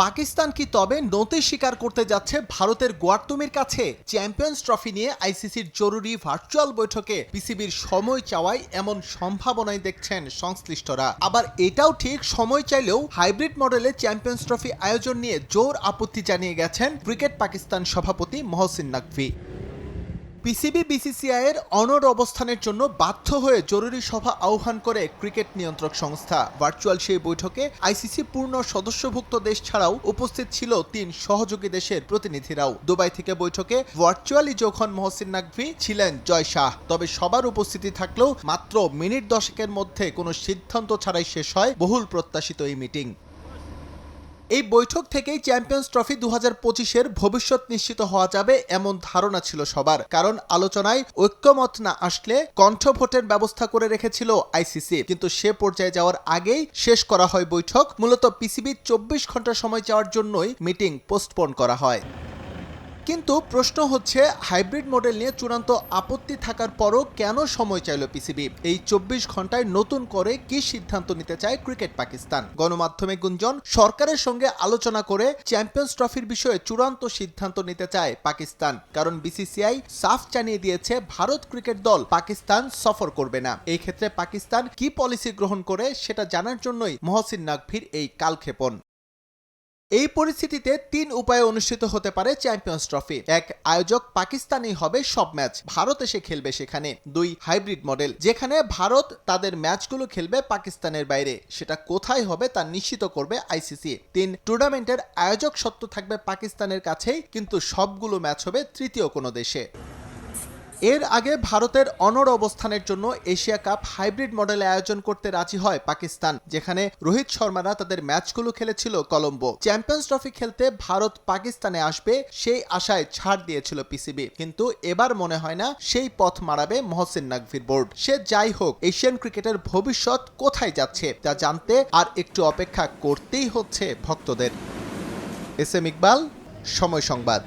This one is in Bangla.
পাকিস্তান কি তবে নতি স্বীকার করতে যাচ্ছে ভারতের গোয়ার্তুমির কাছে? চ্যাম্পিয়ন্স ট্রফি নিয়ে আইসিসির জরুরি ভার্চুয়াল বৈঠকে পিসিবির সময় চাওয়ায় এমন সম্ভাবনাই দেখছেন সংশ্লিষ্টরা। আবার এটাও ঠিক, সময় চাইলেও হাইব্রিড মডেলে চ্যাম্পিয়ন্স ট্রফি আয়োজন নিয়ে জোর আপত্তি জানিয়ে গেছেন ক্রিকেট পাকিস্তান সভাপতি মহসিন নাকভি। পিসিবি, বিসিসিআই এর অনড় অবস্থানের জন্য বাধ্য হয়ে জরুরি সভা আহ্বান করে ক্রিকেট নিয়ন্ত্রক সংস্থা। ভার্চুয়াল সেই বৈঠকে আইসিসি পূর্ণ সদস্যভুক্ত দেশ ছাড়াও উপস্থিত ছিল তিন সহযোগী দেশের প্রতিনিধিরাও। দুবাই থেকে বৈঠকে ভার্চুয়ালি যোগ হন মহসিন নাকভি ছিলেন জয় শাহ। তবে সবার উপস্থিতি থাকলেও মাত্র মিনিট দশকের মধ্যে কোনো সিদ্ধান্ত ছাড়াই শেষ হয় বহুল প্রত্যাশিত এই মিটিং। এই বৈঠক থেকেই চ্যাম্পিয়ন্স ট্রফি দু হাজার পঁচিশের ভবিষ্যৎ নিশ্চিত হওয়া যাবে এমন ধারণা ছিল সবার। কারণ আলোচনায় ঐক্যমত না আসলে কণ্ঠ ভোটের ব্যবস্থা করে রেখেছিল আইসিসি কিন্তু সে পর্যায়ে যাওয়ার আগেই শেষ করা হয় বৈঠক। মূলত পিসিবির চব্বিশ ঘণ্টা সময় চাওয়ার জন্যই মিটিং পোস্টপোন করা হয়। কিন্তু প্রশ্ন হচ্ছে, হাইব্রিড মডেল নিয়ে চূড়ান্ত আপত্তি থাকার পরও কেন সময় চাইল পিসিবি? এই চব্বিশ ঘন্টায় নতুন করে কি সিদ্ধান্ত নিতে চায় ক্রিকেট পাকিস্তান? গণমাধ্যমে গুঞ্জন, সরকারের সঙ্গে আলোচনা করে চ্যাম্পিয়ন্স ট্রফির বিষয়ে চূড়ান্ত সিদ্ধান্ত নিতে চায় পাকিস্তান। কারণ বিসিসিআই সাফ জানিয়ে দিয়েছে, ভারত ক্রিকেট দল পাকিস্তান সফর করবে না। এই ক্ষেত্রে পাকিস্তান কি পলিসি গ্রহণ করে সেটা জানার জন্যই মহসিন নাকভির এই কালক্ষেপণ। এই পরিস্থিতিতে তিন উপায়ে অনুষ্ঠিত হতে পারে চ্যাম্পিয়ন্স ট্রফি। এক, আয়োজক পাকিস্তানই হবে সব ম্যাচ। ভারত এসে খেলবে সেখানে। দুই, হাইব্রিড মডেল, যেখানে ভারত তাদের ম্যাচগুলো খেলবে পাকিস্তানের বাইরে। সেটা কোথায় হবে তা নিশ্চিত করবে আইসিসি। তিন, টুর্নামেন্টের আয়োজক সত্ত্ব থাকবে পাকিস্তানের কাছেই, কিন্তু সবগুলো ম্যাচ হবে তৃতীয় কোনো দেশে। এর আগে ভারতের অনড় অবস্থানের জন্য এশিয়া কাপ হাইব্রিড মডেলে আয়োজন করতে রাজি হয় পাকিস্তান, যেখানে রোহিত শর্মারা তাদের ম্যাচগুলো খেলেছিল কলম্বো। চ্যাম্পিয়ন্স ট্রফি খেলতে ভারত পাকিস্তানে আসবে সেই আশায় ছাড় দিয়েছিল পিসিবি। কিন্তু এবার মনে হয় না সেই পথ মারাবে মহসিন নাকভির বোর্ড। সে যাই হোক, এশিয়ান ক্রিকেটের ভবিষ্যৎ কোথায় যাচ্ছে তা জানতে আর একটু অপেক্ষা করতেই হচ্ছে ভক্তদের। এস এম ইকবাল, সময় সংবাদ।